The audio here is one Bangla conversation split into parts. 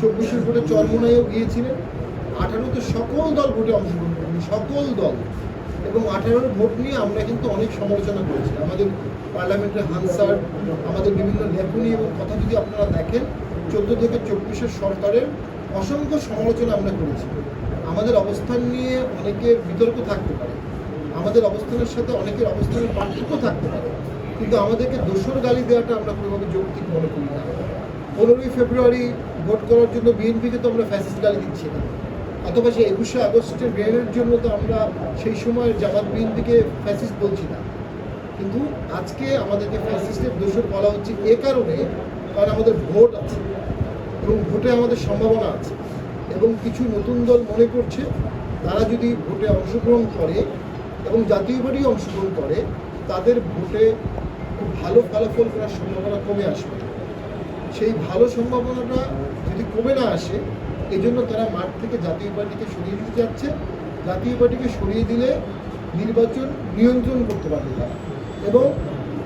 চব্বিশের ভোটে চরমোনাইও গিয়েছিলেন। আঠারোতে সকল দল ভোটে অংশগ্রহণ করেনি, সকল দল। এবং আঠারোর ভোট নিয়ে আমরা কিন্তু অনেক সমালোচনা করেছি। আমাদের পার্লামেন্টের হানসার আমাদের বিভিন্ন লেখনী এবং কথা যদি আপনারা দেখেন, চোদ্দ থেকে চব্বিশের সরকারের অসংখ্য সমালোচনা আমরা করেছি। আমাদের অবস্থান নিয়ে অনেকের বিতর্ক থাকতে পারে। আমাদের অবস্থানের সাথে অনেকের অবস্থানের পার্থক্য থাকতে পারে। কিন্তু আমাদেরকে দোসর গালি দেওয়াটা আমরা কোনোভাবে যৌক্তিক মনে করি না। পনেরোই ফেব্রুয়ারি ভোট করার জন্য বিএনপিকে তো আমরা ফ্যাসিস্ট গালি দিচ্ছি না। অথবা সেই একুশে আগস্টের গ্রেনের জন্য তো আমরা সেই সময় জামাত বিএনপিকে ফ্যাসিস্ট বলছি না। কিন্তু আজকে আমাদেরকে ফ্যাসিস্টের দোষর বলা হচ্ছে এ কারণে কারণ আমাদের ভোট আছে এবং ভোটে আমাদের সম্ভাবনা আছে এবং কিছু নতুন দল মনে করছে তারা যদি ভোটে অংশগ্রহণ করে এবং জাতীয় পার্টি অংশগ্রহণ করে তাদের ভোটে খুব ভালো ফলাফল করার সম্ভাবনা কমে আসবে। সেই ভালো সম্ভাবনাটা যদি কমে না আসে এই জন্য তারা মাঠ থেকে জাতীয় পার্টিকে সরিয়ে দিতে যাচ্ছে। জাতীয় পার্টিকে সরিয়ে দিলে নির্বাচন নিয়ন্ত্রণ করতে পারবে তারা। এবং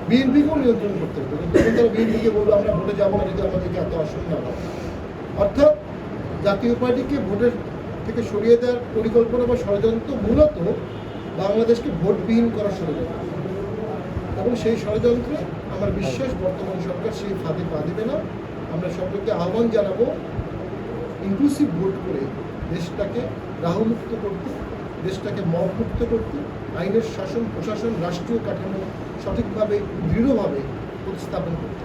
বিএনপিকেও নিয়ন্ত্রণ করতে পারবে। তখন তারা বিএনপিকে বলবে, আমরা ভোটে যাব না যদি আমাদেরকে এত না হয় অর্থাৎ জাতীয় পার্টিকে ভোটের থেকে সরিয়ে দেওয়ার পরিকল্পনা বা ষড়যন্ত্র মূলত বাংলাদেশকে ভোটবিহীন করার ষড়যন্ত্র। এবং সেই ষড়যন্ত্রে আমার বিশ্বাস, বর্তমান সরকার সেই ফাঁদে পা দেবে না। আমরা সকলকে আহ্বান জানাব ইনক্লুসিভ ভোট করে দেশটাকে রাহুমুক্ত করতে, দেশটাকে মবমুক্ত করতে, আইনের শাসন, প্রশাসন, রাষ্ট্রীয় কাঠামো সঠিকভাবে, দৃঢ়ভাবে প্রতিস্থাপন করতে।